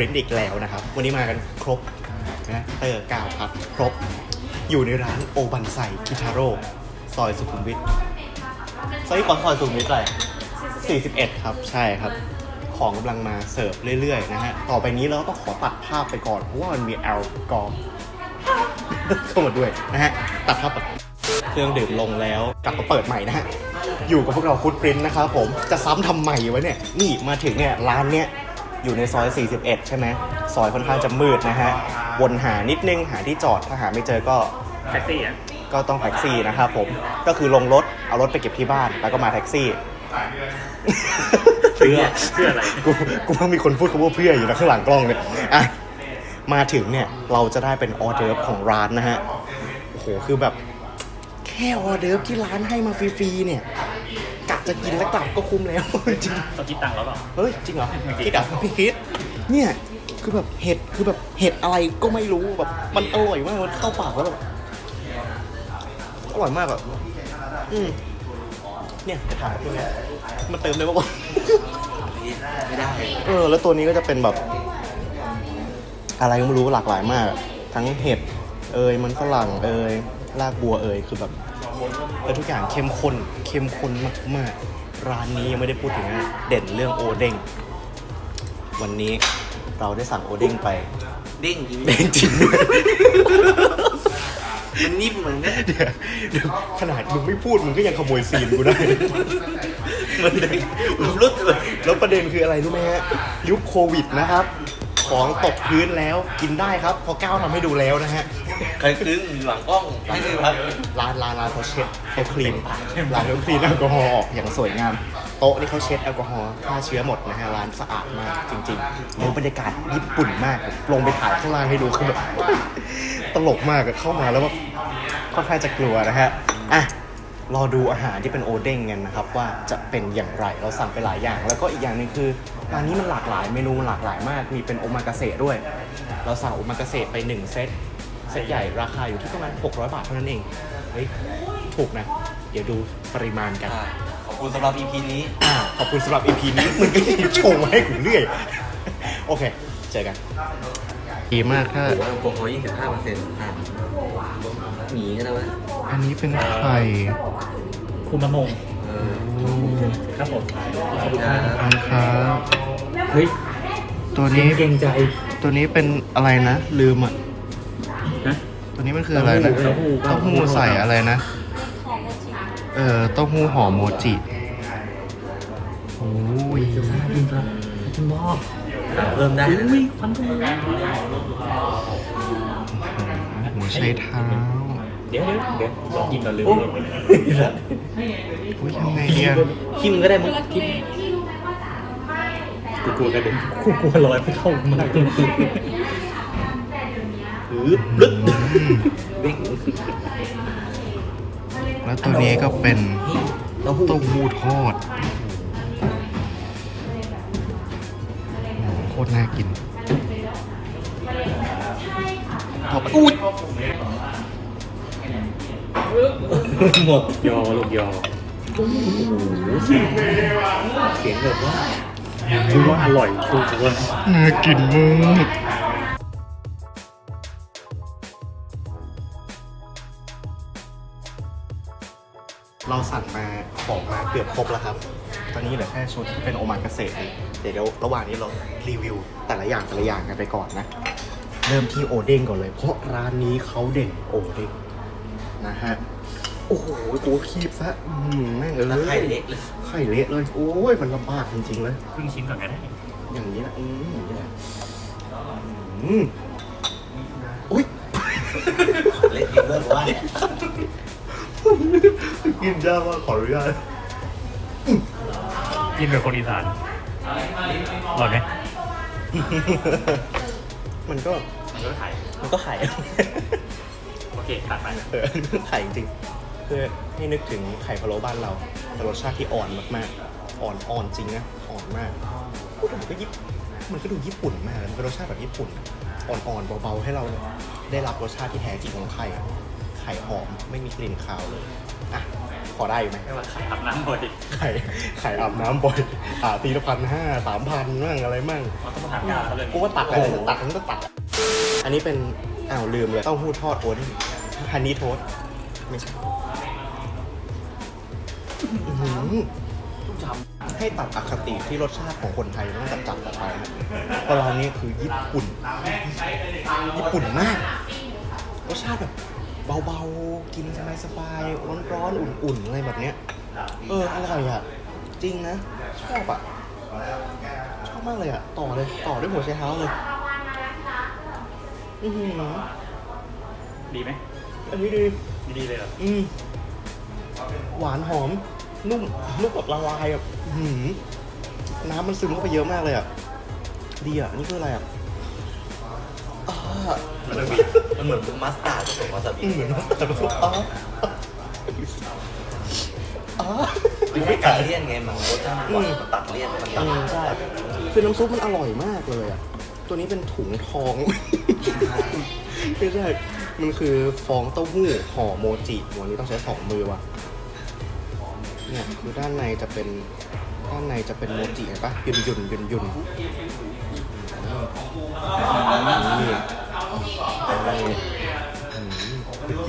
รินต์อีกแล้วนะครับ วันนี้มากันครบนะเตอร์กาวพัดครบ อยู่ในร้านโอบันไซคิทาโร่ซอยสุขุมวิทซอยก่อนซอยสุขุมวิทอะไร41 ครับ ใช่ครับ ของกำลังมาเสิร์ฟเรื่อยๆนะฮะ ต่อไปนี้เราต้องขอตัดภาพไปก่อน เพราะว่ามันมีแอลกอฮอล์เข้ามาด้วยนะฮะ ตัดภาพแบบเครื่องดื่มลงแล้วกลับมาเปิดใหม่นะฮะ อยู่กับพวกเราฟุตปรินต์นะครับผมจะซ้ำทำไมวะเนี่ย นี่มาถึงเนี่ยร้านเนี้ย อยู่ในซอย 41 ใช่ไหมซอยค่อนข้างจะมืดนะฮะ วนหานิดนึงหาที่จอดถ้าหาไม่เจอก็แท็กซี่อะก็ต้องแท็กซี่นะครับผม ก็คือลงรถ เอารถไปเก็บที่บ้าน แล้วก็มาแท็กซี่เพื่อเพื่ออะไร กูกูว่ามีคนพูดคำว่าเพื่ออยู่นะข้างหลังกล้องเนี่ยอะมาถึงเนี่ยเราจะได้เป็นออเดิร์ฟของร้านนะฮะ โอ้โห คือแบบ แค่ออเดิร์ฟที่ร้านให้มาฟรีๆเนี่ย กะจะกินแล้วกลับก็คุ้มแล้วจริงต้องคิดตังค์แล้วเปล่าเฮ้ยจริงเหรอไม่คิดคิดอะพี่คิดเนี่ยคือแบบเห็ดคือแบบเห็ดอะไรก็ไม่รู้แบบ มันอร่อยมากมันเข้าปากแล้วแบบอร่อยมากแบบอืมเนี่ยจะถามว่าเนี่ยมันเติมได้ปะวะไม่ได้เออ แล้วตัวนี้ก็จะเป็นแบบ อะไรก็ไม่รู้หลากหลายมาก ทั้งเห็ดเอยมันฝรั่งเอยรากบัวเอยคือแบบ เออทุกอย่างเข้มข้นเข้มข้นมากๆ ร้านนี้ยังไม่ได้พูดถึงนะเด่นเรื่องโอเด้งวันนี้เราได้สั่งโอเด้งไปเด้งจริงเด้งจริงด้วยมันนิ่มเหมือนกันเดี๋ยวเดี๋ยวขนาดมึงไม่พูดมึงก็ยังขโมยซีนกูได้ มันเด้งรุดเลยแล้วประเด็นคืออะไรรู้ไหมฮะยุคโควิดนะครับ ของตกพื้นแล้วกินได้ครับเพอก้าวทำให้ดูแล้วนะฮะ ใครซึ้งหลังกล้องให้ดูครับร้านร้านร้านเขาเช็ดเขาคลีนร้านเขาคลีนแอลกอฮอล์ออกอย่างสวยงาม โต๊ะนี่เขาเช็ดแอลกอฮอล์ฆ่าเชื้อหมดนะฮะร้านสะอาดมากจริงๆแล้วบรรยากาศญี่ปุ่นมาก ลงไปถ่ายข้างล่างให้ดูคือแบบตลกมากอะเข้ามาแล้วแบบค่อนข้างจะกลัวนะฮะอะรอดูอาหารที่เป็นโอเด้งกันนะครับว่าจะเป็นอย่างไรเราสั่งไปหลายอย่าง แล้วก็อีกอย่างหนึงคือร้านนี้มันหลากหลายเมนูมันหลากหลายมากมีเป็นโอมากาเสะด้วย เราสั่งโอมากาเสะไปหนึ่งเซต เซตใหญ่ราคาอยู่ที่ประมาณ 600 บาทเท่านั้นเอง เฮ้ย ถูกนะ เดี๋ยวดูปริมาณกัน อ่าขอบคุณสำหรับ EP นี้ อ่าขอบคุณสำหรับ EP นี้มึงก็ยิงโชว์มาให้กูเรื่อย โอเค เจอกัน ดีมากถ้าโอ้โหแอลกอฮอล์25เปอร์เซ็นต์อะหนีกันนะวะอันนี้เป็นไข่คุณมะมงเออครับผมขอบคุณครับอันครับเฮ้ยตัวนี้เก่งใจตัวนี้เป็นอะไรนะ ลืมอะนะ ตัวนี้มันคืออะไรนะเต้าหู้เต้าหู้ใส่อะไรนะ เออเต้าหู้หอมโมจิ โอ้ยเจ้าซ่าจริงครับคุณพ่อสั่งเพิ่มได้นะอุ้ยควันขโมยหัวไชเท้าเดี๋ยวเดี๋ยวเดี๋ยวลองกินก่อนลืมโอ้อุ้ยยังไงเนี่ยคิมก็ได้มั้งคิมกูกลัวกระเด็นกูกลัวลอยไม่เข้ามากหรื อลึดเด้งแล้วตัวนี้ก็เป็นเต้าหู้เต้าหู้ทอดโอ้โหโคตรน่ากินเอาไปอุ้ยหมดยอลูกยอโอ้โหเสียงเสียงแบบว่าคือว่าอร่อยคือว่าน่ากินมาก เราสั่งมาของมาเกือบครบแล้วครับ ตอนนี้เหลือแค่ชุดที่เป็นโอมากาเสะเองเดี๋ยวระหว่างนี้เรารีวิวแต่ละอย่างแต่ละอย่างกันไปก่อนนะ เริ่มที่โอเด้งก่อนเลย เพราะร้านนี้เขาเด่นโอเด้งนะฮะ โอ้โหกูคีบซะอืมแม่งเออแล้วไข่เล็กเลยไข่เละเลย โอ้ยมันลำบากจริงๆเลย ครึ่งชิ้นก่อนก็ได้อย่างนี้นะอืมอย่างนี้แหละอืมอุ้ย เล็กเองด้วยผมว่าเนี่ย กินยากมากขออนุญาตกินแบบคนอีสานอร่อยไหมมันก็มันก็ไข่มันก็ไข่โอเคตัดไปเออไข่จริงเพื่อให้นึกถึงไข่พะโล้บ้านเราแต่รสชาติที่อ่อนมากๆ อ่อนอ่อนจริงนะอ่อนมากพูดถึงก็ยิบมันก็ดูญี่ปุ่นมากเลยมันเป็นรสชาติแบบญี่ปุ่น อ่อนๆเบาๆให้เราได้รับรสชาติที่แท้จริงของไข่อะไข่หอมไม่มีกลิ่นคาวเลยอะข พอได้อยู่ไหมไม่ว่าขายอาบน้ำบ่อยไข่ไข่อาบน้ำบ่อยอ่าตีละพันห้าสามพันมั่งอะไรมั่งเราต้องมาถามยาเขาเลยกูว่าตัดอะไรตัดมันก็ตัดอันนี้เป็นอ้าวลืมเลยเต้าหู้ทอดโอเด้งฮันนี่โทสต์ไม่ใช่อื้อหือให้ตัดอคติที่รสชาติของคนไทยต้องจัดจัดๆออกไปนะเพราะร้านนี้คือญี่ปุ่น ญี่ปุ่นมาก รสชาติแบบ เบาๆ กินสบายๆ ร้อนๆ อุ่นๆ อะไรแบบเนี้ย เออ อร่อยอะ จริงนะ ชอบอะ ชอบมากเลยอะ ต่อเลย ต่อด้วยหัวไชเท้าเลย อือหือดีไหมอันนี้ดี ดีเลยเหรออืม หวานหอม นุ่มนุ่มแบบละลายอะอื้อหือน้ำมันซึมเข้าไปเยอะมากเลยอะ ดีอะ นี่คืออะไรอะ อ่ามันเหมือนมัสตาร์ดผสมวาซาบิอืมเหมือนน้ำตาลผสมอ๋ออ๋อมันไม่ตัดเลี่ยนไงมันรสชาติมันหวานอืมมันตัดเลี่ยนมันตัอืดมใช่คือน้ำซุปมันอร่อยมากเลยอะ ตัวนี้เป็นถุงทอง ไม่ใช่ มันคือฟองเต้าหู้ห่อโมจิวันนี้ต้องใช้สองมือว่ะ เนี่ยคือด้านในจะเป็นด้านในจะเป็นโมจิเห็นปะหยุ่นหยุ่นหยุ่นหยุ่นนี่นี่อืม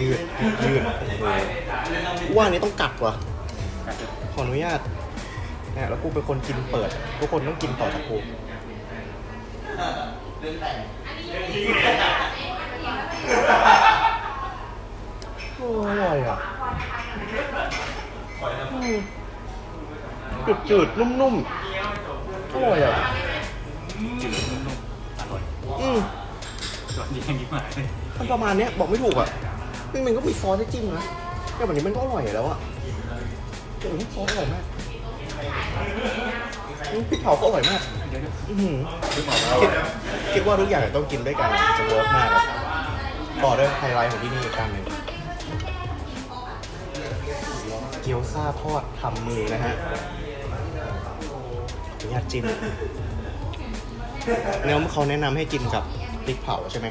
ยืดยืดยืดว่านี้ต้องกัดว่ะขออนุญาตเนี่ยแล้วกูเป็นคนกินเปิด ทุกคนต้องกินต่อจากกูโอ้อร่อยอะจืดจืดๆนุ่มๆ อร่อยอะจืดนุ่ม อร่อยอืมจอดยังยิ้มหายมันประมาณเนี้ยบอกไม่ถูกอะมันมันก็มีซอสให้จิ้มนะแต่แบบนี้มันก็อร่อยแล้วอะโอ้โหซอสอร่อยมากอืมพริกเผาก็อร่อยมากเดี๋ยวอื้อหือคิดคิดว่าทุกอย่างต้องกินด้วยกันจะเวิร์กมากอะต่อด้วยไฮไลท์ของที่นี่อีกการหนึ่งเกี๊ยวซ่าทอดทำมือนะฮะขออนุญาตจิ้ม เนื้อเขาแนะนำให้กินกับพริกเผาใช่ไหม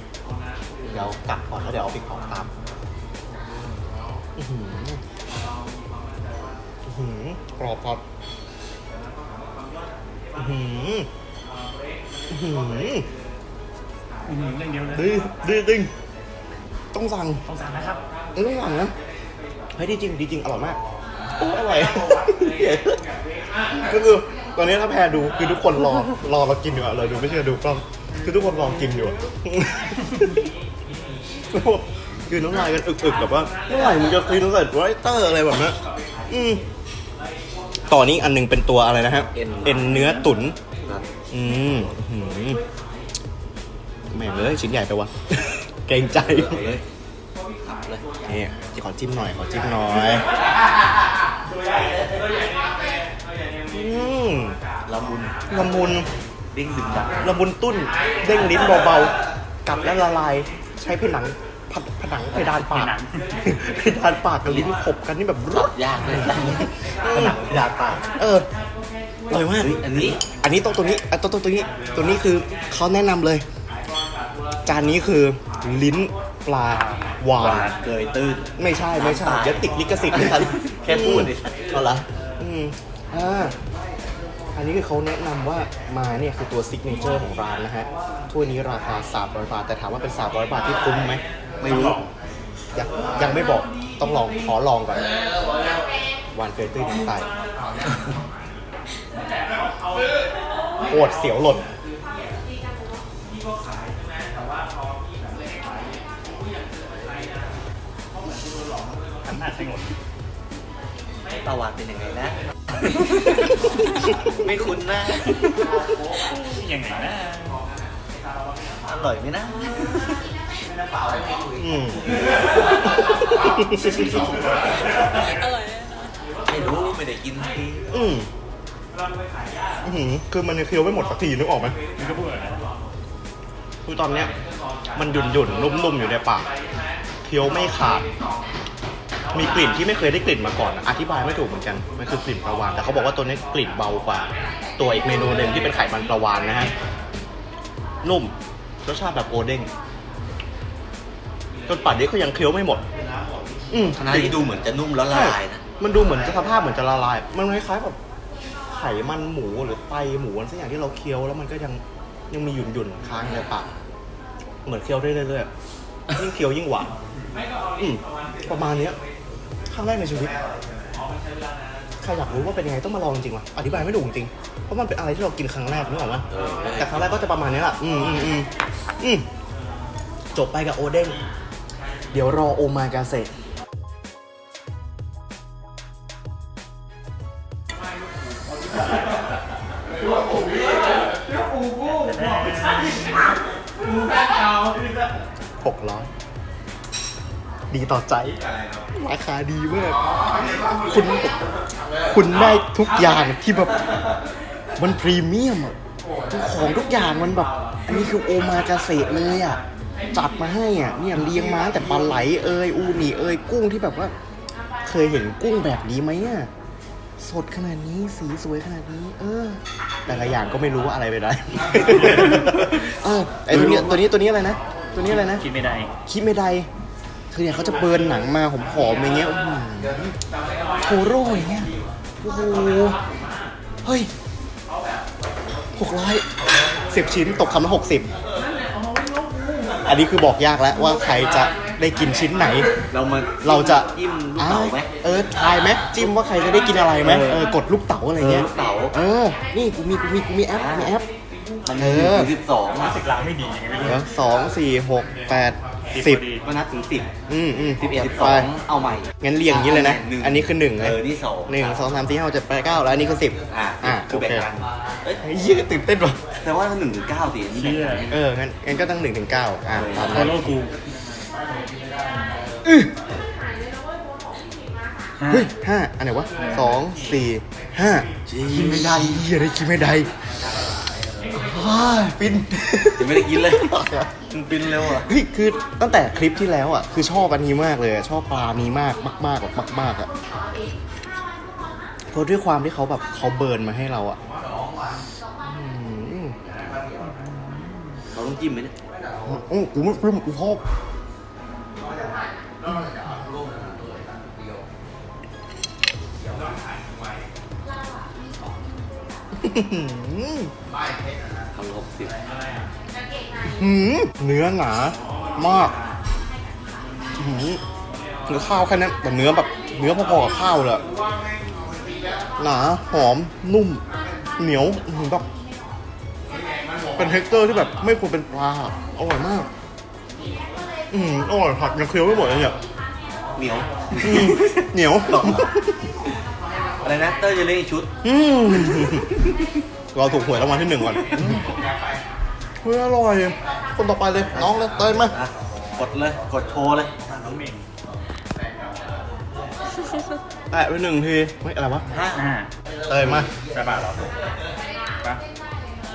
เดี๋ยวกัดก่อนแล้วเดี๋ยวเอาพริกเผาตามอื้อหืออื้อหือกรอบกรอบอื้อหืออื้อหืออืมเรื่องเดียวเลยดีดีจริงต้องสั่ง ต้องสั่งนะครับต้องสั่งนะเฮ้ยดีจริงดีจริงอร่อยมากโอ้อร่อย ก็คือ ตอนนี้ถ้าแพรดูคือทุกคนรอรอเรากินอยู่อะเราดูไม่เชื่อดูกล้องคือทุกคนรอกินอยู่อะแล้วแบบคือน้ำลายกันอึกๆแบบว่าเมื่อไหร่มึงจะกินเสร็จไรเตอร์อะไรแบบนั้นอืมต่อนี้อันหนึงเป็นตัวอะไรนะฮะเอ็นเนื้อตุ๋นครับอืมอื้อหือแม่งเลยชิ้นใหญ่ไปวะ เกรงใจ เอาเลยขับเลยนี่ขอจิ้มหน่อยขอจิ้มหน่อยอืม ละมุนละมุนดิ้งดึงดังละมุนตุ้นเด้งลิ้นเบาๆกัดและละลายใช้ผนังผผนังเพดานปากเพดานปากกับลิ้นขบกันนี่แบบรุตัดดยากเลยผนังดาดปากเอออร่อยมากเฮ้ยอันนี้ อันนี้ต้องตัวนี้อะตัวตัวตัวนี้ ตัวนี้คือเขาแนะนำเลย จานนี้คือลิ้นปลาหวาหวานนเกยตื้นไม่ใช่ไม่ใช่เดี๋ยวติดลิขสิทธิ์ไม่ทันแค่พูดดิเอาละอืมอ่า อันนี้คือเขาแนะนำว่ามาเนี่ยคือตัวซิกเนเจอร์ของร้านนะฮะถ้วยนี้ราคา 300 บาท แต่ถามว่าเป็น 300 บาทที่คุ้มไหม ไม่รู้ ยังยังไม่บอกต้องลองขอลองก่อนวานเกยตื้นน้ำไตโอดเสียวหล่นหันหน้าใช้หมดตะวันเป็นยังไงนะ ไม่คุ้นหน้ายังไงนะอร่อยไหมนะอืมไม่รู้ไม่ได้กินทีอืมอื้อหือคือมันยังเคี้ยวไม่หมดสักทีนึกออกไหมมึงก็พูดอะไรนะคือตอนเนี้ย มันหยุ่นหยุ่นๆนุ่มๆอยู่ในปากเคี้ยวไม่ขาด มีกลิ่นที่ไม่เคยได้กลิ่นมาก่อนอะอธิบายไม่ถูกเหมือนกัน มันคือกลิ่นปลาวานแต่เขาบอกว่าตัวนี้กลิ่นเบากว่า ตัวอีกเมนูหนึ่งที่เป็นไขมันปลาวานนะฮะ นุ่ม รสชาติแบบโอเด้ง จนป่านนี้ก็ยังเคี้ยวไม่หมด อืมคณะนี้ดูเหมือนจะนุ่มแล้วละลายนะ มันดูเหมือนจะสภาพเหมือนจะละลาย มันคล้ายๆแบบไขมันหมูหรือไตหมูอะไรสักอย่างที่เราเคี้ยวแล้วมันก็ยังยังมีหยุ่นหยุ่นๆค้างอยู่ในปาก เหมือนเคี้ยวได้เรื่อยๆยิ่งเคี้ยวยิ่งหวาน อืมประมาณเนี้ยค รั้งแรกในชีวิตใครอยากรู้ว่าเป็นยังไงต้องมาลองจริงๆว่ะอธิบายไม่ถูกจริง เพราะมันเป็นอะไรที่เรากินครั้งแรกนึกออกไหมแต่ครั้งแรกก็จะประมาณนี้แหละอืมอืมอืมอืมจบไปกับโอเด้งเดี๋ยวรอโอมากาเสะหกร้อยดีต่อใจ ราคาดีมากคุณคุณได้ทุกอย่างที่แบบมันพรีเมียมอะทุกของทุกอย่างมันแบบอันนี้คือโอมากาเสะเลยอะจัดมาให้อะเนี่ยเลี้ยงมาตั้งแต่ปลาไหลเอยอูนิเอยกุ้งที่แบบว่า เคยเห็นกุ้งแบบนี้ไหมอะสดขนาดนี้สีสวยขนาดนี้ เออ แต่ละอย่างก็ไม่รู้ว่าอะไรไปได้ เออไอตัวเนี้ยตัวนี้ตัวนี้อะไรนะ ตัวนี้อะไรนะกินไม่ได้ คิดไม่ได้ คือเนี่ยเขาจะเบิร์นหนังมาผมผอมๆอย่างเงี้ยอื้อหือโคโร่อย่างเงี้ยโอ้โหเฮ้ยหกร้อยสิบชิ้นตกคำละหกสิบอันนี้คือบอกยากแล้วว่าใครจะได้กินชิ้นไหน เรามาเราจะจิ้มลูกเต๋าไหม เออทายไหมจิ้มว่าใครจะได้กินอะไรไหมเออ เออกดลูกเต๋าอะไรเงี้ย เออลูกเต๋า เออ นี่กูมีกูมีกูมีแอปมีแอป มันเอมีอถึงสิบสอง รู้สึกล้างไม่ดียังไงไม่รู้ เดี๋ยวสองสี่หกแปด สิบพอดีมันนับถึงสิบอืมอืมสิบเอ็ดสิบสไปองเอาใหม่ งั้นเรียงอย่างนี้เลยนะหนึ่งอันนี้คือหนึ่งเลเอยอนี่สองหนึ่งสองสามสี่ห้าหกเจ็ดแปดเก้าแล้วอันนี้คือสิบอะอะคือแบ่งกันเอ้ยเฮ้ยยี่ตื่นเต้นว่ะแต่ว่าหนึ่งถึงเก้าสิอันนี้แบ่งกันเอองั้นงั้นก็ตั้งหนึ่งถึงเก้าอะตามโคนั้นโลกูเฮ้ยห้าอันไหนวะสองสี่ห้ากินไม่ได้เฮียได้กินไม่ได้ ว้ายฟิน ยังไม่ได้กินเลยมันปินเร็วอะ เฮ้ยคือตั้งแต่คลิปที่แล้วอะคือชอบอันนี้มากเลยอะชอบปลานี้มากมากๆแบบมากๆอะเพราะด้วยความที่เขาแบบเขาเบิร์นมาให้เราอะอืมเราต้องจิ้มไหมเนี่ยอืมกูไม่ฟิมกูชอบอื้อหือ ทำหกสิบหืมเนื้อหนามากหืมเนื้อข้าวแค่นั้นแต่เนื้อแบบเนื้อพอๆกับข้าวเลยอะหนาหอมนุ่ม เหนียวอื้อหือแบบเป็นเท็กเจอร์ที่แบบไม่ควรเป็นปลาอะอร่อยมาก อืมอร่อยผัดยังเคี้ยวไม่หมดเลยเนี่ยเหนียวอืมเหนียวอะไรนะเตอร์จะเล่นอีกชุด อืม เราถูกหวยรางวัลที่หนึ่งก่อนเฮ้ยอร่อย คนต่อไปเลย น้องเลยเต้ยมาอะกดเลย กดโชว์เลยน้องเมงแตะไปหนึ่งทีเฮ้ยอะไรวะห้าอ่าเต้ยมาใช่ป่ะเหรอปะ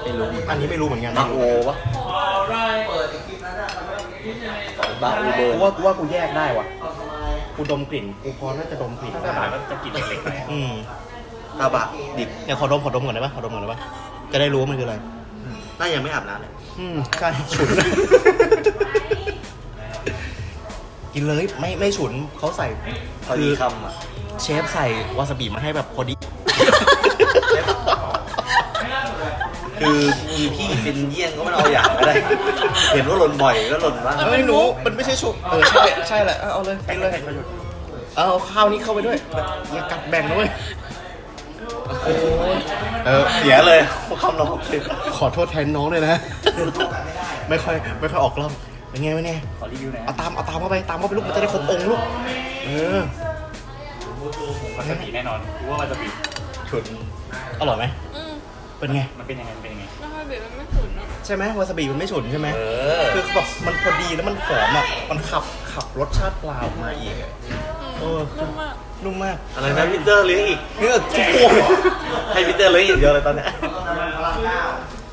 ไม่รู้อันนี้ไม่รู้เหมือนกันบาโอปะบาโอเบอกูร์ว่ากูว่ากูแยกได้ว่ะกูดมกลิ่นกูพอน่าจะดมกลิ่นถ้าบาทก็จะกินเล็กๆหน่อย อืมตาบะดิบเดี๋ยวขอดมขอดมก่อนได้ปะขอดมก่อนได้ปะจะได้รู้ว่ามันคืออะไรน่ายังไม่อาบน้ำเลยอืมใช่ฉุน กินเลยไม่ไม่ฉุนเขาใส่พอดีคำอะเชฟใส่วาซาบิมาให้แบบพอดี คือมีพี่เป็นเยี่ยงก็ไม่เอาอย่างก็ได้ เห็นว่าหล่นบ่อยก็หล่นบ้างไม่รู้มันไม่ใช่ชุบเออใช่ใช่แหละเอาเอาเลยกินเลยเอาข้าวนี้เข้าไปด้วยอย่ากัดแบ่งนะเว้ยโอ้ย เออเสียเลยคำเราสิบขอโทษแทนน้องเลยนะ ไม่ค่อยไม่ค่อยออกกล้องเป็นไงวะเนี่ยขอรีวิวหน่อยเอาตามเอาตามเข้าไปตามเข้าไปลูกมันจะได้ครบองค์ลูกเออวาซาบิแน่นอนกูว่าวาซาบิฉุนอร่อยไหมอืมเป็นไง嗯มันเป็นยังไงมันเป็นยังไงไม่ค่อยเบ็ดมันไม่ขุนเนาะใช่ไหมวาซาบิมันไม่ฉุนใช่ไหมเออ คือแบบมันพอดีแล้วมันหอมอะมันขับขับรสชาติปลาออกมาอีกอะเออ นุ่มมากนุ่มมากอะไรนะพีเตอร์เลี้ยงอีกเนื้อทุกตัวให้พีเตอร์เลี้ยงอีกเดียวเลยตอนเนี้ย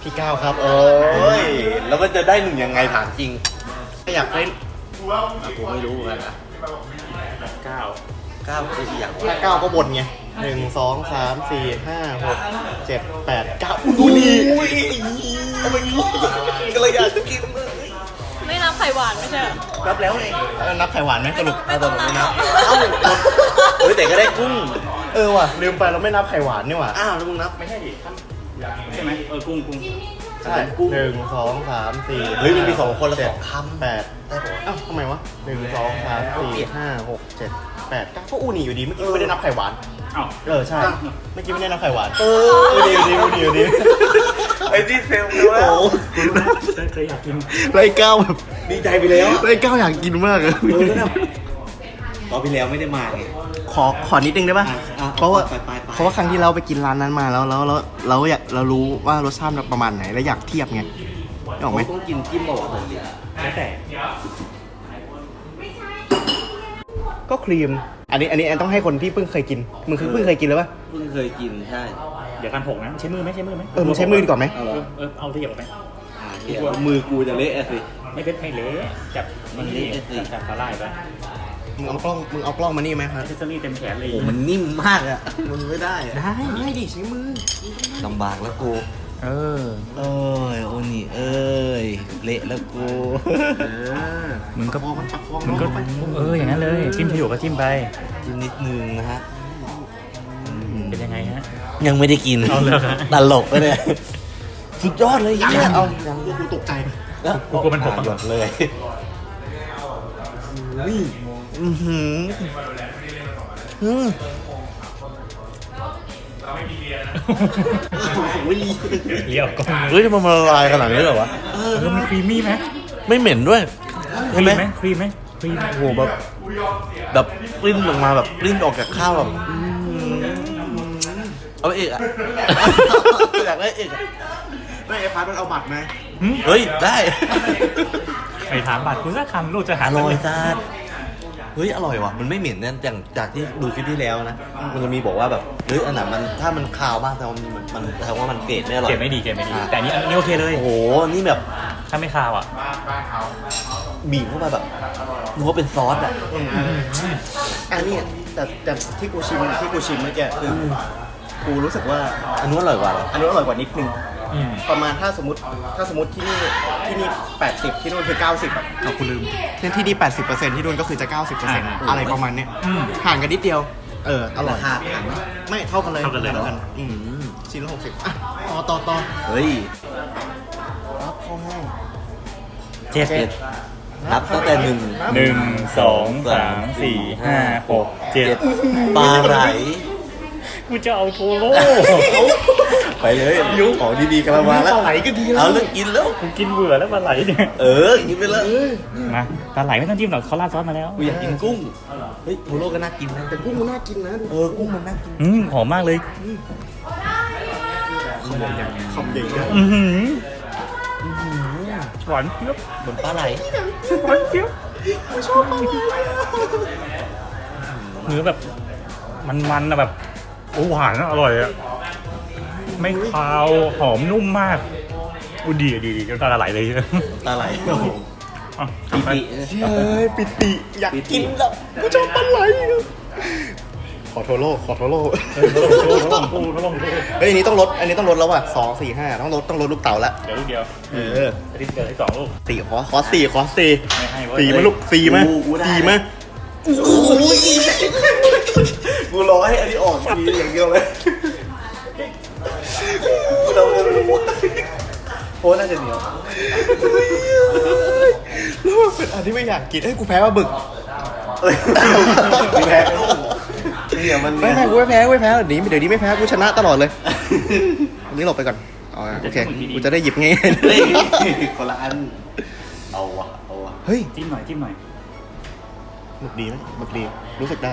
พี่ก้าวครับโอ้ยแล้วมันจะได้หนึ่งยังไงถามจริงถ้าอยากได้อะผมไม่รู้เหมือนกันนะเก้าเก้าคืออย่างถ้าเก้าก็บนไงหนึ่งสองสามสี่ห้าหกเจ็ดแปดเก้าดูดีก็เลยอยากจะกินเลยไม่นั บบไข่หวานไม่ใช่เหรอรับแล้วไงแล้วนับไข่หวานไหมสรุปไม่ต้องนับหรอกเอ้าเฮ้ยแต่ก็ได้กุ้ง เออว่ะลืมไปเราไม่นับไข่หวานนี่หว่าอ้าวแล้วมึงนับไม่ใช่ดิใช่ไหมเออกุ้งกุ้งใช่หนึ่งสองสามสี่เฮ้ยมันมีสองคนละเจ็สดองคำแปดได้ปะวะเอ้าทำไมวะหนึ่งสองสามสี่ห้าหกเจ็ดแปดเก้าก็อูนี่อยู่ดีเมื่อกี้ไม่ได้นับไข่หวาน อ้าว เออใช่เมื่อกี้ไม่ได้นับไข่หวาน เออูดีอูดีอูดีอูดีไอ้ที่เซลแล้วเคยอยากกินไล่ก้าวแบบดีใจไปแล้วไล่ก้าวอยากกินมากเลยเออแล้วตอนที่แล้วไม่ได้มาไงขอขอนิดนึงได้ปะอะอะเพราะว่าไปไปไปเพราะว่าครั้งที่เราไปกินร้านนั้นมาแล้วแล้วแล้วเราอยากเรารู้ว่ารสชาติมันประมาณไหนแล้วอยากเทียบไงนึกออกไหมต้องกินจิ้มบอกว่าแล้วแต่ ก็ครีม อันนี้อันนี้แอนต้องให้คนที่เพิ่งเคยกิน มึงคือเพิ่งเคยกินแล้วปะเพิ่งเคยกินใช่เดี๋ยวกันหกนะใช้มือไหมใช้มือไหมเออมึงใช้มือดีกว่าไหมเอาเอเหรออเออเอาที่เหยียบออกไปอ่าเดี๋ยวมือกูจะเละอะสิ ไม่เป็นไม่เละจับมันนี่เละสิจับจับสาหร่ายไปมึงเอากล้องมึงเอากล้องมานี่ไหมครับเซสซอรี่เต็มแขนเลยโอ้มันนิ่มมากอะมันไม่ได้อะได้ได้ดิใช้มือลำบากแล้วกู เออ เอ้ยโอนี่เอ้ยเละแล้วกู เออมึงก็ประคองมันประคองมึงก็ไปเอออย่างนั้นเลยจิ้มขยุกก็จิ้มไป กินนิดนึงนะฮะเป็นยังไงฮะ ยังไม่ได้กินเอาเลยเหรอ ตลกไปเลยสุดยอดเลยยังเนี่ยเอาเอายังกูตกใจไปแล้วกูกลัวมันหกหยดเลยอือหืออืม เลี้ยวกล้องเฮ้ยทำไมมันละลายขนาดนี้เหรอวะ เออมันครีมมี่ไหมไม่เหม็นด้วยครีใช่มไหมไหมครีมไหมครีมโอ้โหแบบแบบปลิ้นออกมาแบบปลิ้นออกจากข้าวแบบอืมเอาเอกอะ อยากได้เอกอะไม่ไอ้พาร์ทมันเอาบัตรมาหึเฮ้ยได้ ไปถามบัตรกูสักคำลูกจะหาอร่อยเงินจัด เฮ้ยอร่อยว่ะมันไม่เหม็นนะจากจากที่ดูคลิปที่แล้วนะมันจะมีบอกว่าแบบเฮ้ยอันไหนมันถ้ามันคาวมากแสดงว่ามันมันแสดงว่ามันเกรดไม่อร่อย เกรดไม่ดีเกรดไม่ดี อะ แต่อันนี้อันนี้โอเคเลยโอ้โหนี่แบบถ้าไม่คาวอะบีบเข้ามาแบบนึกว่าเป็นซอสอะอันนี้แต่แต่ที่กูชิมที่กูชิมเมื่อกี้คืออกูรู้สึกว่าอันนู้นอร่อยกว่าเหรออันนี้อร่อยกว่านิดนึง อืม ประมาณถ้าสมมติถ้าสมมติที่นี่ที่นี่ 80 ที่นู่นคือ 90อะเอาคุณลืมที่นี่80ที่นู่นก็คือจะ 90อะไรประมาณเนี้ยอืม ห่างกันนิดเดียว เออ อร่อย ราคาต่างไหม ไม่เท่ากันเลยเท่ากันเลยเหรออืมชิ้นละ60อะ ต่อต่อต่อเฮ้ยรับข้าวแห้งเจ็ดเจ็ดนับตั้งแต่หนึ่งหนึ่งสองสามสี่ห้าหกเจ็ดปลาไหลกูจะเอาโทโร่ ไปเลยยุของดีๆกำลังมาแล้วปลาไหลก็ดีแล้วเอาเรื่องกินแล้วกูกินเบื่อแล้วปลาไหลเนี่ยเออกินไปแล้วมาปลาไหลไม่ต้องจิ้มหรอกเขาราดซอสมาแล้วกูอยากกินกุ้งเฮ้ยโทโร่ก็น่ากินนะแต่กุ้งมันน่ากินนะเออกุ้งมันน่ากินอืมหอมมากเลยคำใหญ่คำใหญ่ด้วยอือหือหวานเจี๊ยบเหมือนปลาไหลหวานเจี๊ยบชอบปลาไหลเนื้อแบบมันๆนะแบบโอ้หวานอะอร่อยอะ ไม่คาวหอมนุ่มมากอูดีอะดีดีจนตาไหลเลยปลาไหลอะปีไปติเฮ้ยปิติอยากกินแล้วกูชอบปลาไหลขอโทโร่ขอโทโร่เออลองดูลองดูลองดูเฮ้ยอันนี้ต้องลดอันนี้ต้องลดแล้วว่ะสองสี่ห้าต้องลดต้องลดลูกเต๋าละเดี๋ยวลูกเดียวเอออาทิตย์เดียวให้สองลูกสี่ขอขอสี่ขอสี่ไม่ให้เว้ยสี่มาลูกสี่มาสี่มาโอ้ยกูรอให้อันนี้ออกทีอย่างเดียวเลย โอ้น่าจะเหนียวแล้วมันเป็นอันที่ไม่อยากกินเอ้ยกูแพ้ว่าบึกเอ้ยมีแพ้โอ้โหเนี่ยมันไม่ไม่กูไม่แพ้กูไม่แพ้เดี๋ยวนี้เดี๋ยวนี้ไม่แพ้กูชนะตลอดเลยอันนี้หลบไปก่อนอ๋อโอเคกูจะได้หยิบง่ายเฮ้ยคนละอันเอาวะเอาวะเฮ้ยจิ้มหน่อยจิ้มหน่อยหมึกดีไหมหมึกดีรู้สึกได้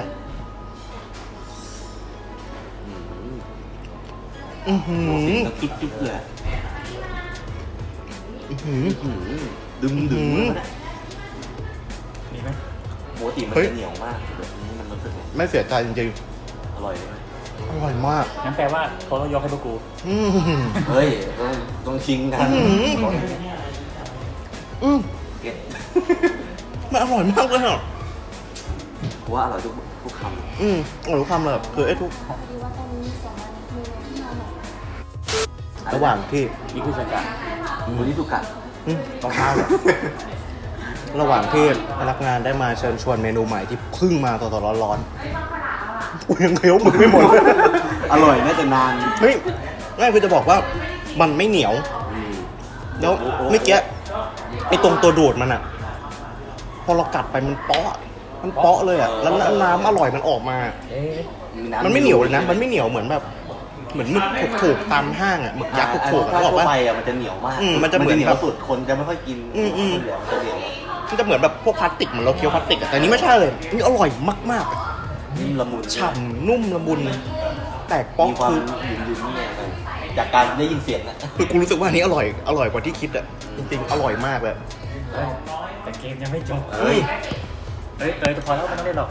อือหือเสียงจุ๊บจุ๊บเลยอื้อหือ อื้อหือดึงดึงอื้อหือ มีไหมปกติมันเฮ้ยจะเหนียวมากแบบนี้มันรู้สึกไม่เสียใจจริงอร่อยเลยๆอร่อยมาก งั้นแปลว่าเขาต้องยกให้พวกกู อือหือ เฮ้ยต้องต้องชิงกันอื้อหืออืมเก็ตมันอร่อยมากเลยอะกูว่าอร่อยทุกทุกคอืมอร่อยทุกคำเลยอะคือไอ้ทุก พอดีว่าตอนนี้มีสองอันมีอะไรที่มาใหม่ำระหว่างที่นี่คือสกัดมูนิสุกะอืมรองเท้าเหรอ ระหว่างที่พนักงานได้มาเชิญชวนเมนูใหม่ที่เพิ่งมาสดๆร้อนๆกูยังเคี้ยวมึงไม่หมดเลยอร่อยน่าจะนานเฮ้ยง่ายคือจะบอกว่ามันไม่เหนียว แล้วเมื่อกี้ไอ้ตรงตัวดูดมันอะพอเรากัดไปมันเปาะ มันเปาะเลยอะแล้วน้ำอร่อยมันออกมา มันไม่เหนียวเลยนะ มันไม่เหนียวเหมือนแบบ เหมือนหมึกถูกๆตามห้างอะหมึกยักษ์ถูกๆถ้าอะบอกทั่วว่า ไปอะมันจะเหนียวมากอืมมันจะเหมือนเหนียวแบบสุดคนจะไม่ค่อยกินอืมอืม เหนียวจะเหนียวมันจะเหมือนแบบพวกพลาสติกเหมือนเราเคี้ยวพลาสติกอะแต่อันนี้ไม่ใช่เลยนี่อร่อยมากๆอะนิ่มละมุนฉ่ำนุ่มละมุนแตกป๊อกมีความคือหยุ่นๆนี่ไงจากการได้ยินเสียงนะ คือกูรู้สึกว่าอันนี้อร่อย อร่อยกว่าที่คิดอะจริงๆ อร่อยมากเลยแต่เกมยังไม่จบ เฮ้ย เฮ้ยเอ้ยพอแล้วไม่ต้องเล่นหรอก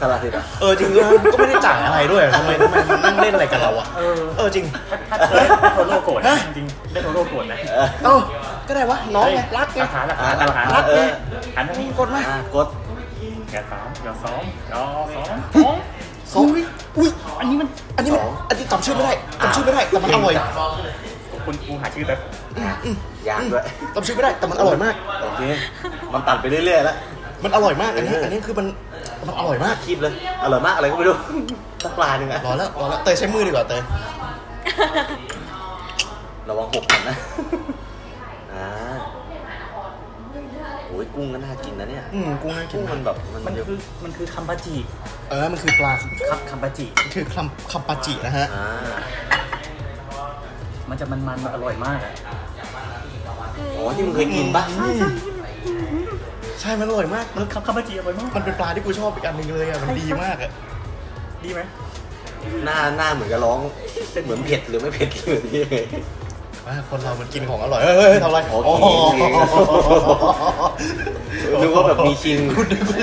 สลัดสิอะเออจริงด้วยก็ไม่ได้จ่ายอะไรด้วยทำไมทำไมมันนั่งเล่นอะไรกับเราอะเออเออจริง ถ้าถ้าเอ้ยถ้าโทโร่โกรธนะจริงๆได้โทโร่โกรธนะเออเอ้าก็ได้วะน้องไงรักไงหลักฐานหลักอ่าฐานหลักฐานอ่าเออหันทางนี้กดมาอะกดอย่าสามอย่าสองอย่าสองสองสองอุ้ยอันนี้มันอันนี้มันอันนี้จำชื่อไม่ได้จำชื่อไม่ได้แต่มันอร่อยคุณกูหาชื่อแป๊บยางด้วยจำชื่อไม่ได้แต่มันอร่อยมากโอเคมันตัดไปเรื่อยๆแล้ว มันอร่อยมาก อันนี้ อันนี้คือมัน มันอร่อยมาก คีบเลยอร่อยมากอะไรก็ไม่รู้สักปลาหนึ่งอะรอแล้ว รอแล้ว เตยใช้มือดีกว่าเตย ระวังหกกันนะ อ่าโอ้ยกุ้งก็น่ากินนะเนี่ย อืมกูน่ากินกุ้งมันแบบมันมันจะคือมันคือคัมปาจิเออ มันคือปลา ครับคัมปาจิมันคือคำคำปาจินะฮะ อ่ามันจะมันมันๆมันอร่อยมากอะอ๋อที่มึงเคยกินปะใช่ มันอร่อยมาก เออคัมคัมปาจิอร่อยมากมันเป็นปลาที่กูชอบอีกอันหนึงเลยอะ มันดีมากอะ ดีไหมหน้าหน้าเหมือนจะร้องเหมือนเผ็ดหรือไม่เผ็ดหรือนี่ว่าคนเรามันกินของอร่อย เฮ้ยเฮ้ยทำอะไรโอเคนึกว่าแบบมีชิงกูนึกว่า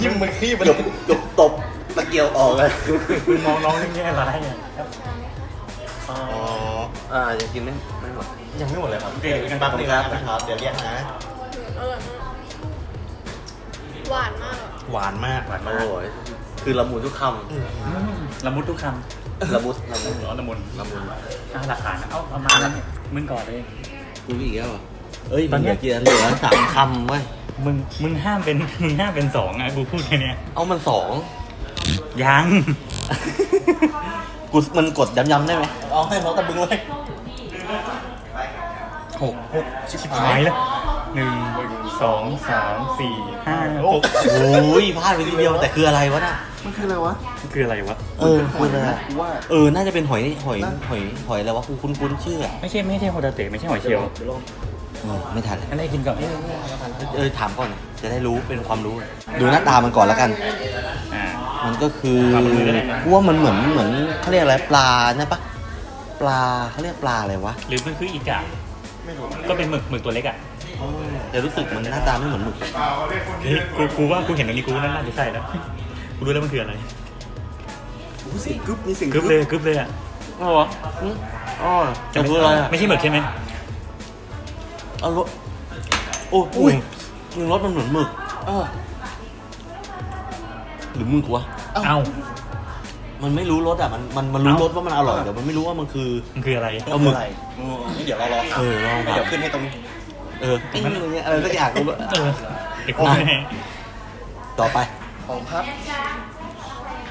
ยิ้มมันขี้มันตบตบตบตะเกียวออกเลยคุณมองน้องเรื่องแย่ร้ายอะอ๋ออ๋ออ่ายังกินไม่ไม่หมดยังไม่หมดเลยครับโอเคกันแป๊ปั๊บบนึนึงงคครัรับบนะครับ เดี๋ยวเรียกนะอร่อยมาก หวานมากอะหวานมากหวานโอ้มากโหคือละมุนทุกคอืมอืมละมุดทุกคำละมุนละมุนำร้อนละมุนละมุนอะหลักฐานนะเอาเอามาแล้วเนี่ยมึงก่อนเลย กูอีกแล้วเหรอเอ้ยตตออนนเนี้นี้ยกินเหลือสามคำเว้ยมึงมึงห้ามเป็นมึงห้ามเป็นสองอะกูพูดแค่เนี้ยเอามันสอง ยัง กูมันกดย้ำๆได้ไหมเอาให้เขาตะบึงเลยหกหกชิบชิบหาหายยแล้ว หนึ่งสองสามสี่ห้าหกโอ้ยพลาดไปทีเดียวแต่คืออะไรวะน่ะมันคืออะไรวะมันคืออะไรวะ เออคืออะไรอะกูว่า เออ น่าจะเป็นหอยหอยหอยหอยอะไรวะกูคุ้นคุ้นๆชื่ออะไม่ใช่ไม่ใช่โฮตาเตะไม่ใช่หอยเชลล์เออไม่ทันงั้นได้กินก่อนเอ้ยเออถามก่อน จะได้รู้เป็นความรู้ ดูหน้าตามันก่อนแล้วกัน อ่า มันก็คือปลาหมึกอะไรนะ กูว่ามันเหมือนเหมือนเขาเรียกอะไรปลาเนี่ยปะปลาเขาเรียกปลาอะไรวะ หรือมันคืออีกา ไม่รู้ก็เป็นหมึกหมึกตัวเล็กอะ แต่รู้สึกมันหน้าตาไม่เหมือนหมึกเฮ้ยกูกูว่ากูเห็นตรงนี้กูว่าน่าจะใช่แล้วกูรู้แล้วมันคืออะไรอู้เสียงกึ๊บมีเสียงกึ๊บเลยกึ๊บเลยอะอ๋อวะอ๋อจะพูดอะไรอะไม่ใช่หมึกใช่ไหมเอารสโอ้อุ้ยรสมันเหมือนหมึกเออหรือหมึกวะเอ้ามันไม่รู้รสอะมันมันมันรู้เอ้ารสว่ามันอร่อยแต่มันไม่รู้ว่ามันคือมันคืออะไรเอาหมึกอะไรอืมนี่เดี๋ยวเรารอเออลองเดี๋ยวขึ้นให้ตรงนี้ เออไอ้นี่อะไรอะไรสักอย่างกูแบบเออเด็กกูแน่ต่อไปของพับ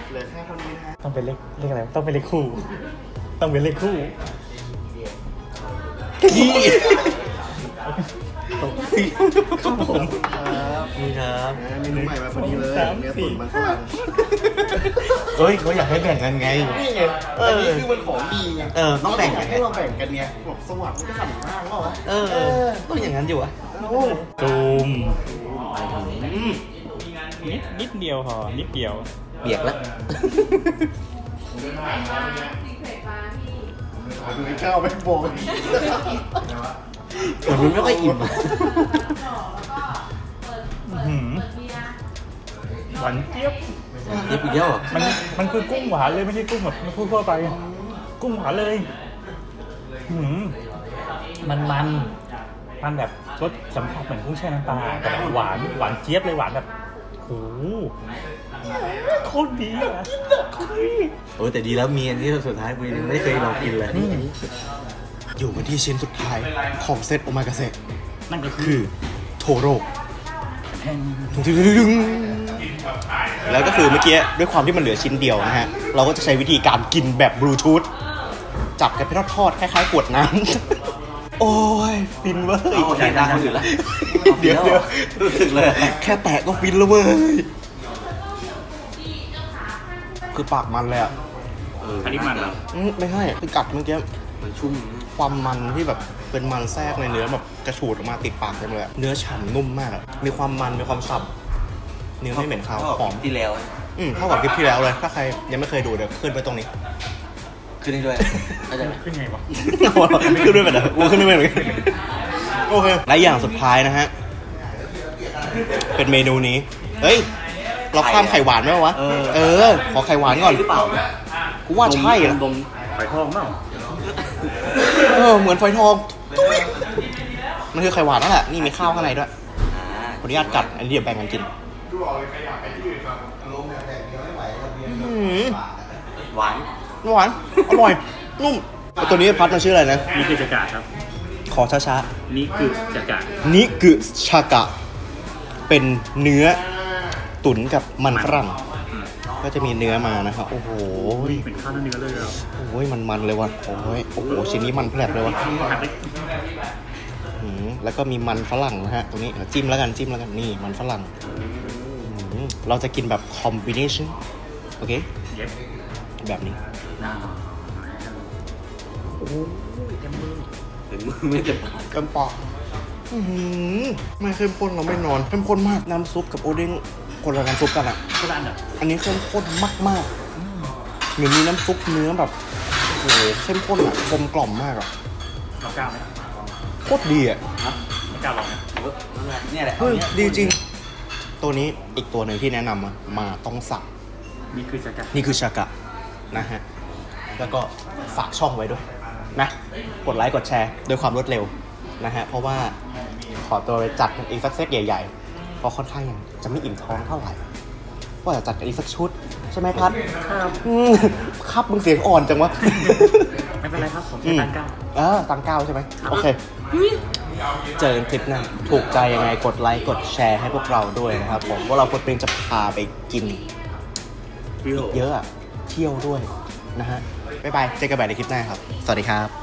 เหลือแค่เท่านี้นะฮะต้องเป็นเลขเลขอะไรต้องเป็นเลขคู่ ต้องเป็นเลขคู่ครับผม ครับนี่ครับเมนูใหม่มาพอดีเลยสามเนื้อสี่ตุ๋นมันฝรั่งเฮ้ยเขาอยากให้แบ่งกันไง นี่ไงอันนี้คือมันของดีไงเออต้องแบ่งกันให้เราแบ่งกันไงบอกสวัสดิ์มันก็สั่งมากเปล่าวะเออ ต้องอย่างนั้นอยู่อะเอ้าซูมนิดนิดเดียวพอนิดเดียวเบียกแล้วขอดูไอ้ข้าวไปบอกแต่มันไม่ค่อยอิ่มอะอื้อ หือหวานเจี๊ยบ เย็บอีกแล้วเหรอมันมันคือกุ้งหวานเลยไม่ใช่กุ้งแบบมันทั่วๆไป กุ้งหวานเลยอื้อหือมันมันมันแบบรสสัมผัสเหมือนกุ้งแช่น้ำปลาแต่แบบหวานหวานเจี๊ยบเลยหวานแบบโอ้โหโคตรดีอะโคตรดีโอ้ยแต่ดีแล้วมีอันที่สุดท้ายกูยังไม่เคยลองกินเลยอืมอยู่กันที่ชิ้นสุดท้ายของเซตโอมากาเซนั่นก็คืคืออโทโร่ แทนแล้วก็คือเมื่อกี้ด้วยความที่มันเหลือชิ้นเดียวนะฮะ เราก็จะใช้วิธีการกินแบบบลูทูธจับกันเป็นทอดๆคล้ายๆขวดน้ำ โอ้ย ฟินเว้ยเอาใจดังคนอื่นละเดี๋ยวเดี๋ยวรู้สึกเลย แค่แตะก็ฟินแล้วเว้ย คือปากมันเลยอะอันนี้มันเหรออืมไม่ใช่คือกัดเมื่อกี้มันชุ่มความมันที่แบบ เป็นมันแทรกในเนื้อแบบกระฉูดออกมาติดปากเต็มเลยอะเนื้อฉ่ำนุ่มมากอะมีความมันมีความสับเนื้อไม่เหม็นคาวหอม ที่แล้ว อืมเท่ากับคลิปที่แล้วเลย ถ้าใครยังไม่เคยดูเดี๋ยวขึ้นไปตรงนี้ ขึ้นได้ด้วยเข้าใจไหมขึ้นไงวะ ขึ้นด้วยแบบไหนกูขึ้นด้วยแบบนี้โอเคและอย่างสุดท้ายนะฮะ เป็นเมนูนี้ เฮ้ย เราข้ามไข่หวานไหมวะ เออขอไข่หวานก่อน หรือเปล่ากูว่าใช่อะดมไข่ทองเปล่า เออ เหมือนฝอยทอง มันคือไข่หวานนั่นแหละ นี่มีข้าวข้างในด้วยอ่าขออนุญาตกัด อันนี้เดี๋ยวแบ่งกันกินอื้อหือหวานหวาน อร่อย นุ่มแล้วตัวนี้พัดมันชื่ออะไรนะ นี่คือจากาครับ ขอช้านี่คือจากาๆ นิกึชากะ เป็นเนื้อตุ๋นกับมันฝรั่ง ก็จะมีเนื้อมานะครับ โอ้โห เป็นข้าวเนื้อเลยแล้วโอ้ยมันมันๆเลยว่ะ โอ้ย โอ้โห ชิ้นนี้มันแผลบเลยว่ะ หักได้อืม แล้วก็มีมันฝรั่งนะฮะตรงนี้เดี๋ยวจิ้มแล้วกันจิ้มแล้วกันนี่มันฝรั่งอืมเราจะกินแบบ combination โอเคเย็บแบบนี้หน้าเห็นมือไม่เต็มปากเต็มปากอื้อหือไม่เข้มข้นเราไม่นอนเข้มข้นมากน้ำซุปกับโอเด้งคนละน้ำซุปกันอะ ก็ได้อะอันนี้เข้มข้นมากๆเหมือนมีน้ำซุปเนื้อแบบโอ้โหเข้มข้นอะกลมกล่อมมากอะ เรากล้าไหม โคตรดีอะไม่กล้าลองนะเออนั่นแหละเนี่ยแหละเฮ้ยอาดีจริง ตัวนี้อีกตัวหนึ่งที่แนะนำมามาต้องสั่งนี่คือจากานี่คือชากะนะฮะ แล้วก็ฝากช่องไว้ด้วยนะ กดไลค์กดแชร์ด้วยความรวดเร็วนะฮะ เพราะว่าขอตัวไปจัดกันอีกสักเซตใหญ่ๆ เพราะค่อนข้างยังจะไม่อิ่มท้องเท่าไหร่ว่าจะจัดกันอีกสักชุด ใช่ไหมพัดครับอืมครับมึงเสียงอ่อนจังวะ ไม่เป็นไรครับ ผมอืแค่มตั้งกล้าเออตังเก้าใช่ไหมโอเค เจอกันคลิปหน้าถูกใจยังไงกดไลค์กดแชร์ให้พวกเราด้วยนะครับผมว่าเราคนเป็นจะพาไปกินเยอะอะเที่ยวด้วยนะฮะบ๊ายบายเจอกันใหม่ในคลิปหน้าครับ สวัสดีครับ